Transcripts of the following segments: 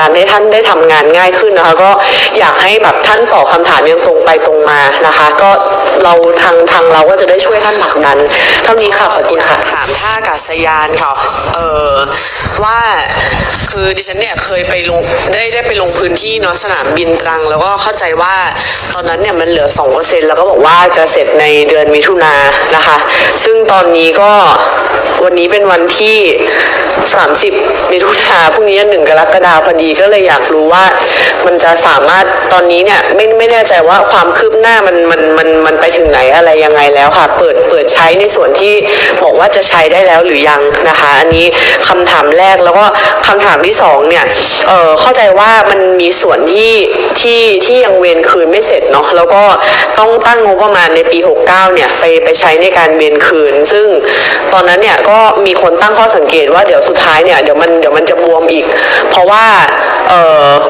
ดันให้ท่านได้ทำงานง่ายขึ้นนะคะ ก็อยากให้แบบท่านตอบคำถามอยังตรงไปตรงมานะคะ ก็เราทางทางเราก็จะได้ช่วยท่านผลักดันเท่านี้ค่ะขอบคุณค่ะถามท่าอากาศยานค่ะเออว่าคือดิฉันเนี่ยเคยไปลงได้ได้ไปลงพื้นที่เนาะสนามบินตรัง แล้วก็เข้าใจว่าตอนนั้นเนี่ยมันเหลือ2%เปอร์เซ็นแล้วก็บอกว่าจะเสร็จในเดือนมิถุนายนนะคะ ซึ่งตอนนี้ก็วันนี้เป็นวันที่ 30มิถุนาพรุ่งนี้หนึ่งกรกฎาคมพอดีก็เลยอยากรู้ว่ามันจะสามารถตอนนี้เนี่ยไม่ไม่แน่ใจว่าความคืบหน้ามันมันมันมันไปถึงไหนอะไรยังไงแล้วค่ะ เปิดเปิดใช้ในส่วนที่บอกว่าจะใช้ได้แล้วหรือยังนะคะ อันนี้คำถามแรกแล้วก็คำถามที่สองเนี่ยเออเข้าใจว่ามันมีส่วนที่ที่ที่ยังเวนคืนไม่เสร็จเนาะแล้วก็ต้องตั้งงบประมาณในปี 69 เนี่ยไปไปใช้ในการเวนคืน ซึ่งตอนนั้นเนี่ยก็มีคนตั้งข้อสังเกตว่าเดี๋ยวสุดท้ายเนี่ยเดี๋ยวมันเดี๋ยวมันจะบวมอีก เพราะว่า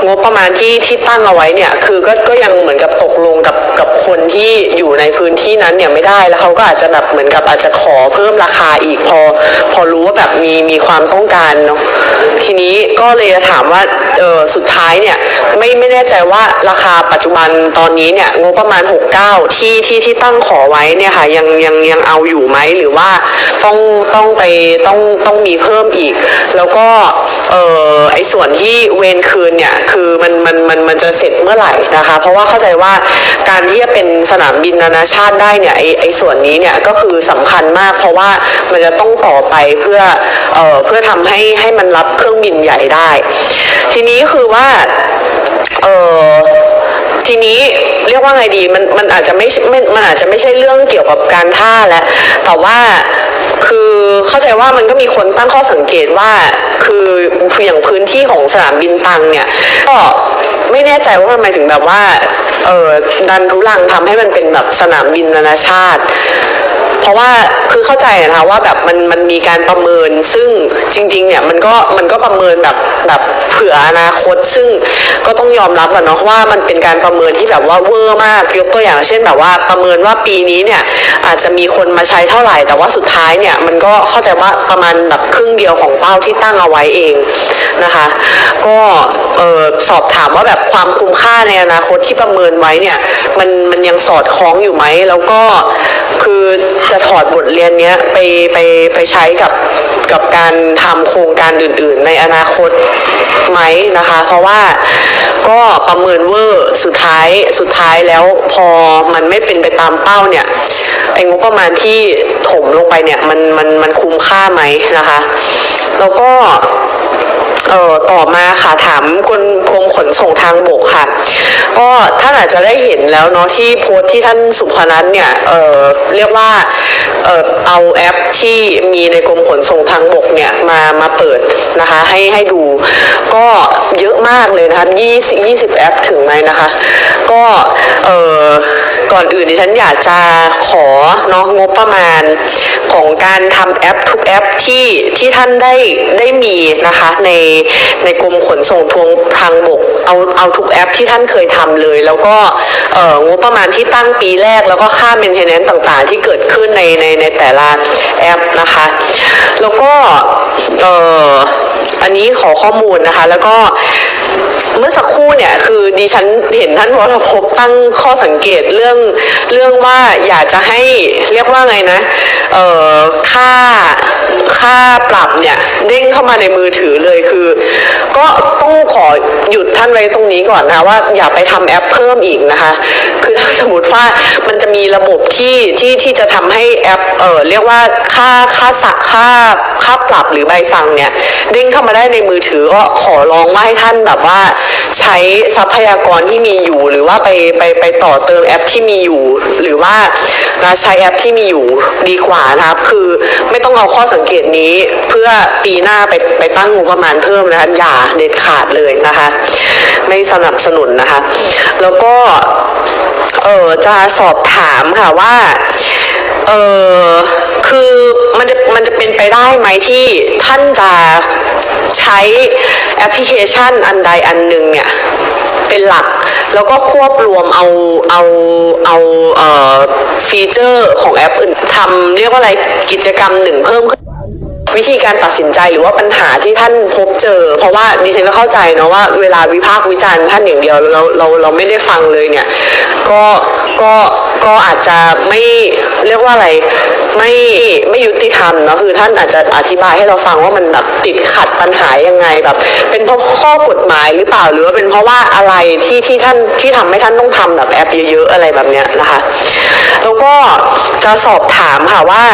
งบประมาณที่ที่ตั้งเอาไว้เนี่ย คือก็ก็ยังเหมือนกับตกลงกับกับคนที่อยู่ในพื้นที่นั้นเนี่ยไม่ได้แล้วเขาก็อาจจะแบบเหมือนกับอาจจะขอเพิ่มราคาอีกพอ พอรู้ว่าแบบมีมีความต้องการเนาะ ทีนี้ก็เลยจะถามว่าเออสุดท้ายเนี่ยไม่ไม่แน่ใจว่าราคาปัจจุบันตอนนี้เนี่ยงบประมาณ 69 ที่ที่ที่ตั้งขอไว้เนี่ยค่ะยังยังยังเอาอยู่ไหมหรือว่าต้องต้องไปต้องต้องมีเพิ่มอีก แล้วก็เออไอ้ส่วนที่เวนคืนเนี่ยคือมันมันมันมันจะเสร็จเมื่อไหร่นะคะ เพราะว่าเข้าใจว่าการที่จะเป็นสนามบินนานาชาติได้เนี่ยไอ้ไอส่วนนี้เนี่ยก็คือสำคัญมาก เพราะว่ามันจะต้องต่อไปเพื่อเอ่อเพื่อทำให้ให้มันรับเครื่องบินใหญ่ได้ ทีนี้คือว่าเออทีนี้เรียกว่าไงดีมันมันอาจจะไม่ไม่มันอาจจะไม่ใช่เรื่องเกี่ยวกับการท่าแล้วแต่ว่าคือเข้าใจว่ามันก็มีคนตั้งข้อสังเกตว่าคือคืออย่างพื้นที่ของสนามบินตังเนี่ยก็ไม่แน่ใจว่าทำไมถึงแบบว่าเออดันทุลังทำให้มันเป็นแบบสนามบินนานาชาติ ราะว่าคือเข้าใจนะคะว่าแบบมันมันมีการประเมิน ซึ่งจริงๆเนี่ยมันก็มันก็ประเมินแบบแบบเผื่ออนาคต ซึ่งก็ต้องยอมรับอะเนาะว่ามันเป็นการประเมินที่แบบว่าเวอร์มากยกตัวอย่างเช่นแบบว่าประเมินว่าปีนี้เนี่ยอาจจะมีคนมาใช้เท่าไหร่ แต่ว่าสุดท้ายเนี่ยมันก็เข้าใจว่าประมาณแบบครึ่งเดียวของเป้าที่ตั้งเอาไว้เองนะคะ ก็เออสอบถามว่าแบบความคุ้มค่าในอนาคตที่ประเมินไว้เนี่ยมันมันยังสอดคล้องอยู่ไหมแล้วก็คือจะะถอดบทเรียนเนี้ยไปไปไปใช้กับกับการทำโครงการอื่น ๆ ในอนาคตไหมนะคะ เพราะว่าก็ประเมินเวอร์สุดท้ายสุดท้ายแล้วพอมันไม่เป็นไปตามเป้าเนี่ยไอ้งบประมาณที่ถมลงไปเนี่ยมันมันมันคุ้มค่าไหมนะคะ แล้วก็ เอ่อต่อมาค่ะถามกรมกรมขนส่งทางบกค่ะก็ท่านอาจจะได้เห็นแล้วเนาะที่โพสต์ที่ท่านสุพนัทเนี่ยเอ่อเรียกว่าเอ่อเอาแอปที่มีในกรมขนส่งทางบกเนี่ยมามาเปิดนะคะให้ให้ดู ก็เยอะมากเลยนะคะ20 20แอปถึงไหมนะคะ ก็เอ่อก่อนอื่นดิฉันอยากจะขอเนาะงบประมาณของการทำแอปทุกแอปที่ที่ท่านได้ได้มีนะคะในในกรมขนส่งทวงทางบกเอาเอาทุกแอปที่ท่านเคยทำเลย แล้วก็เอองบประมาณที่ตั้งปีแรก แล้วก็ค่า maintenance ต่างๆ ที่เกิดขึ้นในในในแต่ละแอปนะคะ แล้วก็เอออันนี้ขอข้อมูลนะคะ แล้วก็เมื่อสักครู่เนี่ยคือดิฉันเห็นท่านวรพบตั้งข้อสังเกตเรื่องเรื่องว่าอยากจะให้เรียกว่าไงนะ เอ่อค่าค่าปรับเนี่ยเด้งเข้ามาในมือถือเลยคือ ก็ต้องขอหยุดท่านไว้ตรงนี้ก่อนนะว่าอย่าไปทำแอปเพิ่มอีกนะคะ คือถ้าสมมติว่ามันจะมีระบบที่ที่ที่จะทำให้แอปเออเรียกว่าค่าค่าสักค่าค่าปรับหรือใบสั่งเนี่ยเด้งเข้ามาได้ในมือถือก็ขอร้องว่าให้ท่านแบบว่าใช้ทรัพยากรที่มีอยู่ หรือว่าไปไปไปต่อเติมแอปที่มีอยู่ หรือว่าใช้แอปที่มีอยู่ดีกว่าว่านะครับ คือไม่ต้องเอาข้อสังเกตนี้เพื่อปีหน้าไปไปตั้งงบประมาณเพิ่มนะคะอย่าเด็ดขาดเลยนะคะ ไม่สนับสนุนนะคะ แล้วก็เออจะสอบถามค่ะว่าเออคือมันจะมันจะเป็นไปได้ไหมที่ท่านจะใช้แอปพลิเคชันอันใดอันหนึ่งเนี่ย เป็นหลัก แล้วก็ควบรวมเอาเอาเอาเอ่อฟีเจอร์ของแอปอื่นทำเรียกว่าอะไรกิจกรรมหนึ่งเพิ่มขึ้นวิธีการตัดสินใจหรือว่าปัญหาที่ท่านพบเจอ เพราะว่าดิฉันก็เข้าใจเนาะว่าเวลาวิพากษ์วิจารณ์ท่านอย่างเดียวเราเราเราไม่ได้ฟังเลยเนี่ยก็ก็ก็อาจจะไม่เรียกว่าอะไร ไม่ไม่ยุติธรรมเนาะคือท่านอาจจะอธิบายให้เราฟังว่ามันแบบติดขัดปัญหายังไงแบบ เป็นเพราะข้อกฎหมายหรือเปล่าหรือว่าเป็นเพราะว่าอะไรที่ที่ท่านที่ทำให้ท่านต้องทำแบบแอปเยอะๆอะไรแบบเนี้ยนะคะแล้วก็จะสอบถามค่ะว่า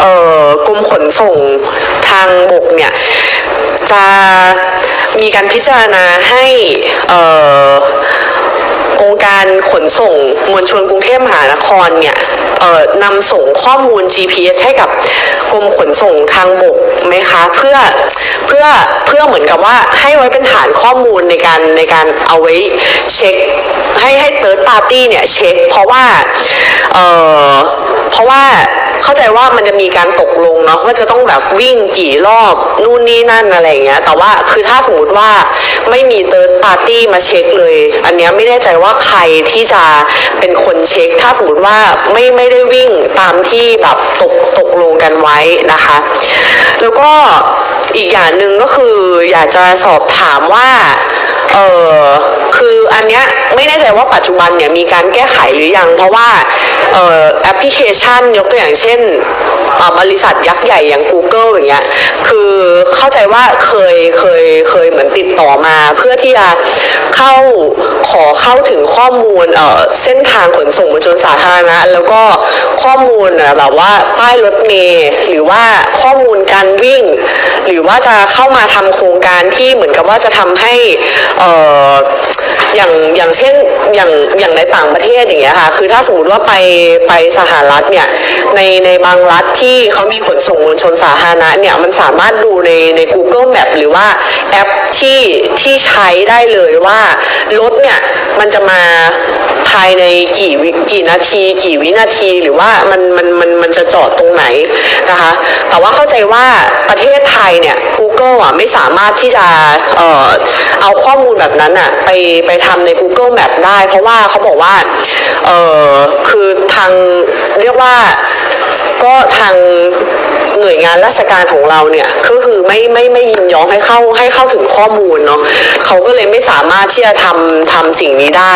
เอ่อกรมขนส่งทางบกเนี่ยจะมีการพิจารณาให้เอ่อ องค์การขนส่งมวลชนกรุงเทพมหานครเนี่ยนำส่งข้อมูล GPS ให้กับกรมขนส่งทางบกไหมคะเพื่อเพื่อเพื่อเหมือนกับว่าให้ไว้เป็นฐานข้อมูลในการในการเอาไว้เช็คให้ให้เติร์ดปาร์ตี้เนี่ยเช็คเพราะว่าเออ เพราะว่าเข้าใจว่ามันจะมีการตกลงเนาะว่าจะต้องแบบวิ่งกี่รอบนู่นนี่นั่นอะไรอย่างเงี้ย แต่ว่าคือถ้าสมมติว่าไม่มีเติร์ดปาร์ตี้มาเช็คเลย อันเนี้ยไม่แน่ใจว่าใครที่จะเป็นคนเช็ค ถ้าสมมติว่าไม่ไม่ได้วิ่งตามที่แบบตกตกลงกันไว้นะคะ แล้วก็อีกอย่างหนึ่งก็คืออยากจะสอบถามว่า เออคืออันเนี้ยไม่แน่ใจว่าปัจจุบันเนี่ยมีการแก้ไขหรือยัง เพราะว่าเอ่อแอปพลิเคชันยกตัวอย่างเช่นบริษัทยักษ์ใหญ่อย่าง Google อย่างเงี้ยคือเข้าใจว่าเคยเคยเคยเหมือนติดต่อมา เพื่อที่จะเข้าขอเข้าถึงข้อมูลเอ่อเส้นทางขนส่งมวลชนสาธารณะ แล้วก็ข้อมูลแบบว่าป้ายรถเมล์หรือว่าข้อมูลการวิ่ง หรือว่าจะเข้ามาทำโครงการที่เหมือนกับว่าจะทำให้เอ่ อย่างอย่างเช่นอย่างอย่างในต่างประเทศอย่างเงี้ยค่ะ คือถ้าสมมติว่าไปไปสหรัฐเนี่ยในในบางรัฐที่เขามีขนส่งมวลชนสาธารณะเนี่ยมันสามารถดูในใน Google Map หรือว่าแอปที่ที่ใช้ได้เลยว่ารถเนี่ยมันจะมาภายในกี่วิกี่นาที กี่วินาทีหรือว่ามันมันมันมันจะจอดตรงไหนนะคะ แต่ว่าเข้าใจว่าประเทศไทยเนี่ย Google อะไม่สามารถที่จะเอ่อเอาข้อมูลแบบนั้นอะไปไปทำใน Google Map ได้ เพราะว่าเขาบอกว่าเออคือทางเรียกว่าก็ทาง หน่วยงานราชการของเราเนี่ยก็คือไม่ไม่ไม่ยินยอมให้เข้าให้เข้าถึงข้อมูลเนาะเขาก็เลยไม่สามารถที่จะทำทำสิ่งนี้ได้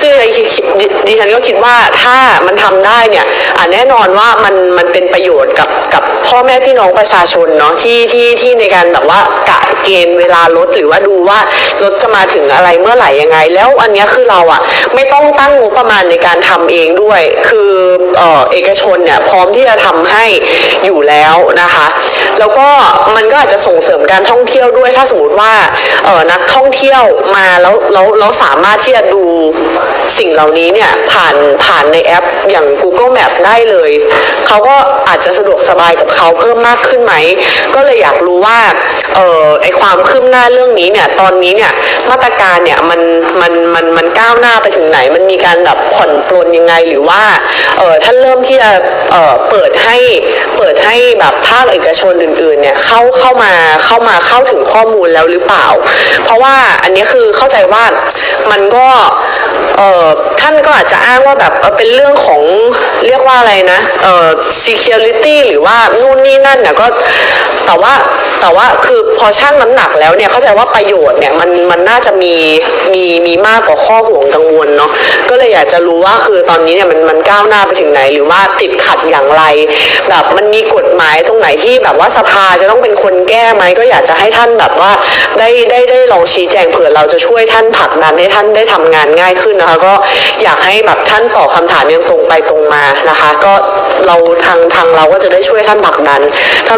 ซึ่งดิฉันดิดิฉันก็คิดว่าถ้ามันทำได้เนี่ยอะแน่นอนว่ามันมันเป็นประโยชน์กับกับพ่อแม่พี่น้องประชาชนเนาะที่ที่ที่ในการแบบว่ากะเกณฑ์เวลารถหรือว่าดูว่ารถจะมาถึงอะไรเมื่อไหร่ยังไง แล้วอันเนี้ยคือเราอะไม่ต้องตั้งงบประมาณในการทำเองด้วย คือเออเอกชนเนี่ยพร้อมที่จะทำให้อยู่แล้วนะคะ แล้วก็มันก็อาจจะส่งเสริมการท่องเที่ยวด้วย ถ้าสมมติว่าเออนักท่องเที่ยวมาแล้วแล้วแล้วสามารถที่จะดูสิ่งเหล่านี้เนี่ยผ่านผ่านในแอปอย่าง Google Map ได้เลย เขาก็อาจจะสะดวกสบายกับเขาเพิ่มมากขึ้นไหม ก็เลยอยากรู้ว่าเออไอความคืบหน้าเรื่องนี้เนี่ยตอนนี้เนี่ยมาตรการเนี่ยมันมันมันมันก้าวหน้าไปถึงไหน มันมีการแบบผ่อนปลนยังไงหรือว่าเออท่านเริ่มที่จะเออเปิดให้เปิดให้แบบภาคเอกชนอื่นๆเนี่ยเข้าเข้ามาเข้ามาเข้าถึงข้อมูลแล้วหรือเปล่า เพราะว่าอันนี้คือเข้าใจว่ามันก็ท่านก็อาจจะอ้างว่าแบบเป็นเรื่องของเร ว่าอะไรนะเอ่อ security หรือว่านู่นนี่นั่นเนี่ยก็แต่ว่าแต่ว่าคือพอชั่งน้ำหนักแล้วเนี่ยเข้าใจว่าประโยชน์เนี่ยมันมันน่าจะมีมีมีมากกว่าข้อห่วงกังวลเนาะก็เลยอยากจะรู้ว่าคือตอนนี้เนี่ยมันมันก้าวหน้าไปถึงไหน หรือว่าติดขัดอย่างไร แบบมันมีกฎหมายตรงไหนที่แบบว่าสภาจะต้องเป็นคนแก้ไหมก็อยากจะให้ท่านแบบว่าได้ได้ได้ลองชี้แจงเผื่อเราจะช่วยท่านผลักดันให้ท่านได้ทำงานง่ายขึ้นนะคะก็อยากให้แบบท่านตอบคำถามอย่างตรงไปตรงมานะคะก็เราทางทางเราก็จะได้ช่วยท่านผลักดันเท่า